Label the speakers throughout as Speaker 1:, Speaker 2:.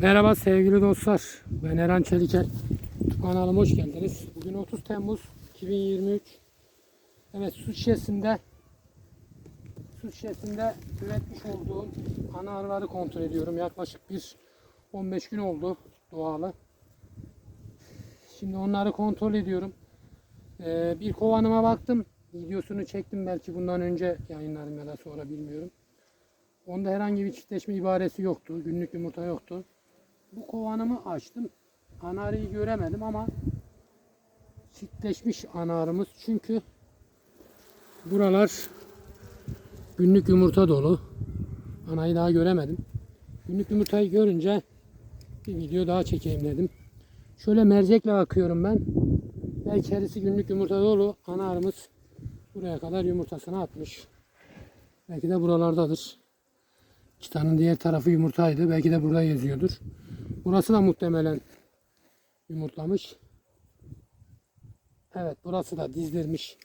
Speaker 1: Merhaba sevgili dostlar. Ben Eren Çelikel. Kanalıma hoş geldiniz. Bugün 30 Temmuz 2023. Evet su şişesinde su şişesinde üretmiş olduğum ana arıları kontrol ediyorum. Yaklaşık bir 15 gün oldu doğalı. Şimdi onları kontrol ediyorum. Ee, bir kovanıma baktım. Videosunu çektim belki bundan önce yayınlarım ya da sonra bilmiyorum. Onda herhangi bir çiftleşme ibaresi yoktu. Günlük yumurta yoktu. Kovanımı açtım. Anarıyı göremedim ama çiftleşmiş anarımız. Çünkü buralar günlük yumurta dolu. Anayı daha göremedim. Günlük yumurtayı görünce bir video daha çekeyim dedim. Şöyle mercekle bakıyorum ben. Ve içerisi günlük yumurta dolu. Anarımız buraya kadar yumurtasını atmış. Belki de buralardadır. Çıtanın diğer tarafı yumurtaydı. Belki de burada geziyordur. Burası da muhtemelen yumurtlamış. Evet burası da dizdirmiş.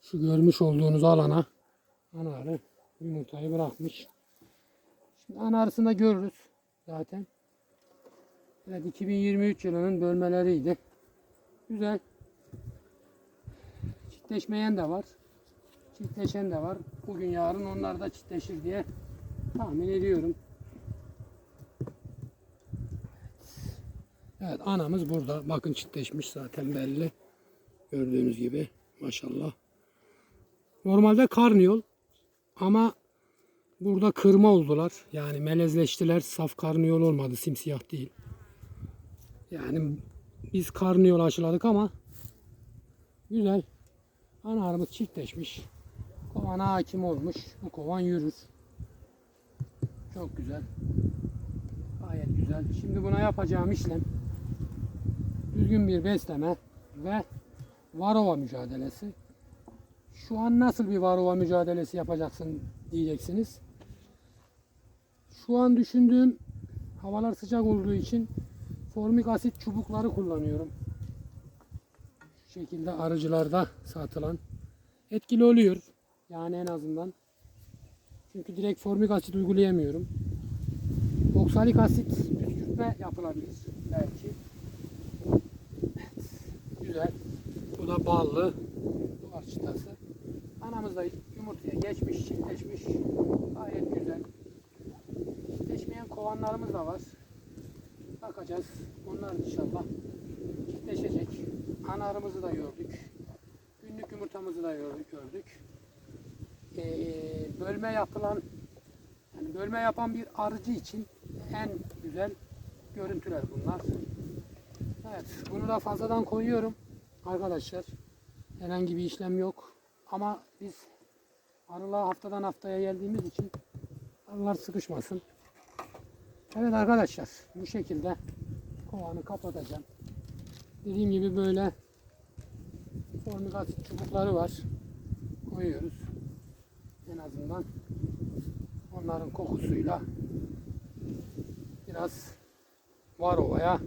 Speaker 1: Şu görmüş olduğunuz alana ana arı yumurtayı bırakmış. Şimdi ana arısını da görürüz zaten. Evet 2023 yılının bölmeleriydi. Güzel. Çiftleşmeyen de var. Çiftleşen de var. Bugün yarın onlar da çiftleşir diye tahmin ediyorum. Evet anamız burada. Bakın çiftleşmiş zaten belli. Gördüğünüz gibi maşallah. Normalde karniyol ama burada kırma oldular. Yani melezleştiler. Saf karniyol olmadı. Simsiyah değil. Yani biz karniyol aşıladık ama güzel. Ana arımız çiftleşmiş. Kovana hakim olmuş. Bu kovan yürür. Çok güzel. Gayet güzel. Şimdi buna yapacağım işlem düzgün bir besleme ve varova mücadelesi. Şu an nasıl bir varova mücadelesi yapacaksın diyeceksiniz. Şu an düşündüğüm havalar sıcak olduğu için formik asit çubukları kullanıyorum. Şu şekilde arıcılarda satılan etkili oluyor. Yani en azından. Çünkü direkt formik asit uygulayamıyorum. Oksalik asit püskürtme yapılabilir belki. Güzel. Bu da ballı. Duvar çıtası. Anamız da yumurtaya geçmiş, çiftleşmiş. Gayet güzel. Çiftleşmeyen kovanlarımız da var. Bakacağız. Onlar inşallah çiftleşecek. Anarımızı da gördük. Günlük yumurtamızı da gördük. Ee, bölme yapılan yani bölme yapan bir arıcı için en güzel görüntüler bunlar. Evet, bunu da fazladan koyuyorum arkadaşlar. Herhangi bir işlem yok. Ama biz arılar haftadan haftaya geldiğimiz için arılar sıkışmasın. Evet arkadaşlar, bu şekilde kovanı kapatacağım. Dediğim gibi böyle formik çubukları var. Koyuyoruz. En azından onların kokusuyla biraz var ovaya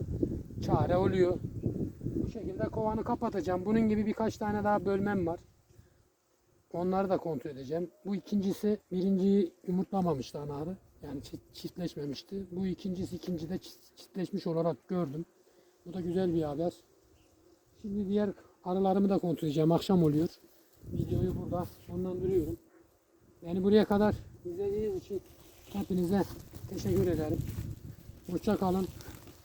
Speaker 1: çare oluyor. Bu şekilde kovanı kapatacağım. Bunun gibi birkaç tane daha bölmem var. Onları da kontrol edeceğim. Bu ikincisi birinciyi yumurtlamamıştı anarı. Yani çift- çiftleşmemişti. Bu ikincisi ikincide çift- çiftleşmiş olarak gördüm. Bu da güzel bir haber. Şimdi diğer arılarımı da kontrol edeceğim. Akşam oluyor. Videoyu burada sonlandırıyorum. Beni buraya kadar izlediğiniz için hepinize teşekkür ederim. Hoşça kalın.